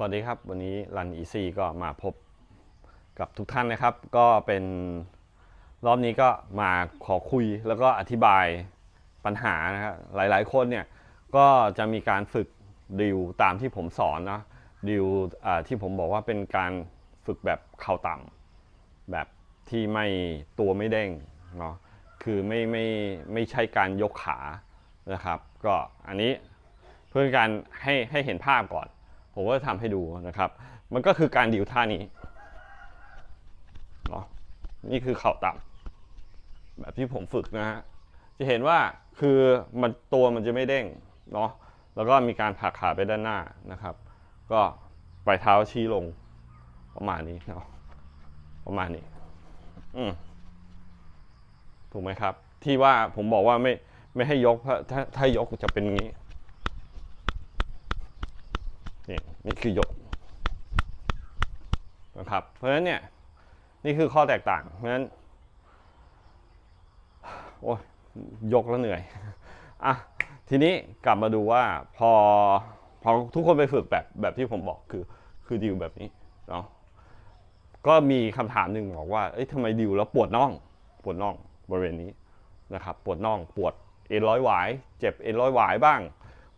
สวัสดีครับ วันนี้รันอีซีก็มาพบกับทุกท่านนะครับ ก็เป็นรอบนี้ก็มาขอคุยแล้วก็อธิบายปัญหานะครับหลายๆ คนเนี่ยก็จะมีการฝึกดิวตามที่ผมสอนนะดิวที่ผมบอกว่าเป็นการฝึกแบบเข่าต่ำแบบที่ไม่ตัวไม่เด้งเนาะคือไม่ไม่ไม่ใช่การยกขานะครับ ก็อันนี้เพื่อการให้ให้เห็นภาพก่อน ผมก็จะทำให้ดูนะครับ มันก็คือการดิวท่านี้เนาะนี่คือเข่าต่ำแบบที่ผมฝึกนะฮะจะเห็นว่าคือมันตัวมันจะไม่เด้งเนาะแล้วก็มีการผลักขาไปด้านหน้านะครับ ก็ปลายเท้าชี้ลงประมาณนี้เนาะประมาณนี้ อืมถูกไหมครับ ที่ว่าผมบอกว่าไม่ไม่ให้ยกถ้าถ้ายกจะเป็นอย่าง นี่นี่คือยกนะครับ เพราะฉะนั้นเนี่ยนี่คือข้อแตกต่าง เพราะฉะนั้นโอ้ยยกแล้วเหนื่อยอะทีนี้กลับมาดูว่าพอพอทุกคนไปฝึกแบบแบบที่ผมบอกคือคือดิวแบบนี้เนาะก็มีคำถามหนึ่งบอกว่าเอ้ยทำไมดิวแล้วปวดน่องปวดน่องบริเวณนี้นะครับ ปวดน่องปวดเอ็นร้อยหวาย เจ็บเอ็นร้อยหวายบ้าง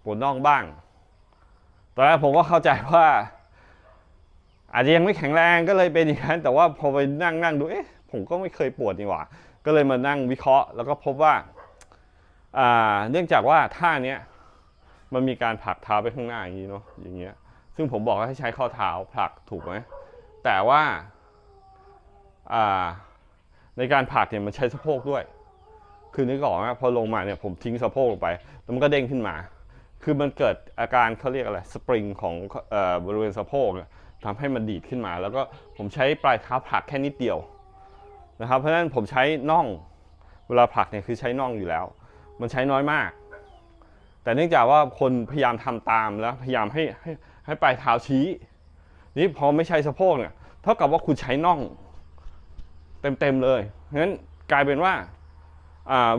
ปวดน่องบ้าง อนแรกผมก็เข้าใจว่า อาจจะยังไม่แข็งแรงก็เลยเป็นอย่างนั้น แต่ว่าพอไปนั่งนั่งดูเอ๊ะผมก็ไม่เคยปวดนี่หว่า ก็เลยมานั่งวิเคราะห์ แล้วก็พบว่าเนื่องจากว่าท่าเนี้ยมันมีการผลักเท้าไปข้างหน้าอย่างนี้เนาะอย่างเงี้ย ซึ่งผมบอกว่าให้ใช้ข้อเท้าผลักถูกไหมแต่ว่าอ่าในการผลักเนี่ยมันใช้สะโพกด้วย คือนึกออกไหมพอลงมาเนี่ยผมทิ้งสะโพกลงไปแล้วมันก็เด้งขึ้นมา คือมันเกิดอาการเขาเรียกอะไรสปริงของออบริเวณสะโพกเนี่ยทำให้มันดีดขึ้นมา แล้วก็ผมใช้ปลายเท้าผลักแค่นิดเดียวนะครับ เพราะฉะนั้นผมใช้น่องเวลาผลักเนี่ยคือใช้น่องอยู่แล้ว มันใช้น้อยมาก แต่เนื่องจากว่าคนพยายามทำตามแล้วพยายามให้ให้ให้ปลายเท้าชี้ นี่พอไม่ใช้สะโพกเนี่ยเท่ากับว่าคุณใช้น่อง เต็มๆเลยเพราะฉะนั้นกลายเป็นว่า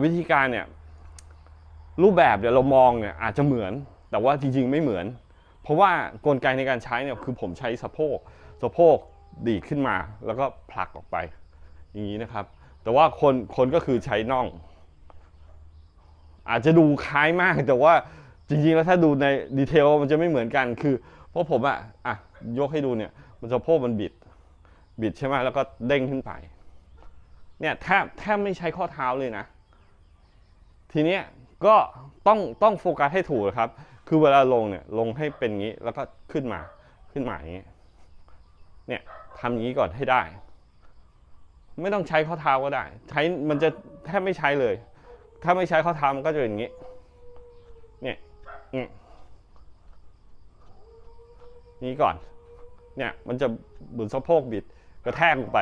วิธีการเนี่ย รูปแบบเนี่ยวเรามองเนี่ยอาจจะเหมือน แต่ว่าจริงๆไม่เหมือน เพราะว่ากลไกในการใช้เนี่ยคือผมใช้สะโพกสะโพกดีดขึ้นมาแล้วก็ผลักออกไป อย่างนี้นะครับ แต่ว่าคนคนก็คือใช้น่อง อาจจะดูคล้ายมากแต่ว่าจริงๆแล้วถ้าดูในดีเทลมันจะไม่เหมือนกันคือ เพราะผมอะอะยกให้ดูเนี่ย มันสะโพกมันบิด บิดใช่ไหมแล้วก็เด้งขึ้นไปเนี่ยแทบแทบไม่ใช้ข้อเท้าเลยนะ ทีเนี้ย ก็ต้องต้องโฟกัสให้ถูกครับ คือเวลาลงเนี่ยลงให้เป็นงี้แล้วก็ขึ้นมาขึ้นมาอย่างนี้เนี่ยทำอย่างนี้ก่อนให้ได้ ไม่ต้องใช้ข้อเท้าก็ได้ ใช้มันจะแทบไม่ใช้เลย ถ้าไม่ใช้ข้อเท้ามันก็จะเป็นอย่างนี้ เนี่ยนี่ยนี้ก่อน เนี่ยมันจะบุนสะโพกบิดกระแทกลงไป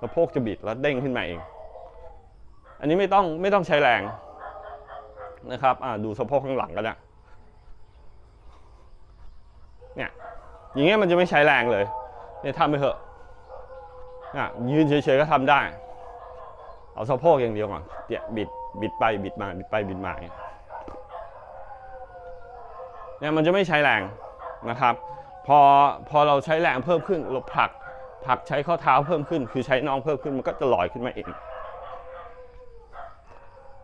สะโพกจะบิดแล้วเด้งขึ้นมาเอง อันนี้ไม่ต้องไม่ต้องใช้แรง นะครับดูสะโพกข้างหลังก็ได้เนี่ยอย่างเงี้ยมันจะไม่ใช้แรงเลยเนี่ยทำไปเถอะอะยืนเฉยๆก็ทำได้ เอาสะโพกอย่างเดียวก่อนเดี๋ยบิดบิดไปบิดมาบิดไปบิดมาเงี้ยเนี่ยมันจะไม่ใช้แรงนะครับ พอพอเราใช้แรงเพิ่มขึ้นเราผลักผลักใช้ข้อเท้าเพิ่มขึ้น คือใช้น่องเพิ่มขึ้นมันก็จะลอยขึ้นมาเอง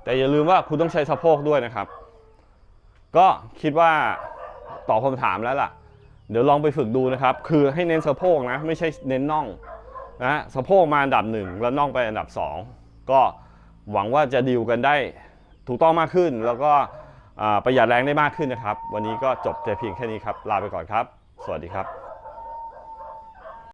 แต่อย่าลืมว่าคุณต้องใช้สะโพกด้วยนะครับ ก็คิดว่าตอบคำถามแล้วล่ะ เดี๋ยวลองไปฝึกดูนะครับ คือให้เน้นสะโพกนะ ไม่ใช่เน้นน่องนะสะโพกมาอันดับหนึ่งแล้วน่องไปอันดับสองก็หวังว่าจะดีลกันได้ถูกต้องมากขึ้น แล้วก็ประหยัดแรงได้มากขึ้นนะครับ วันนี้ก็จบแต่เพียงแค่นี้ครับ ลาไปก่อนครับ สวัสดีครับ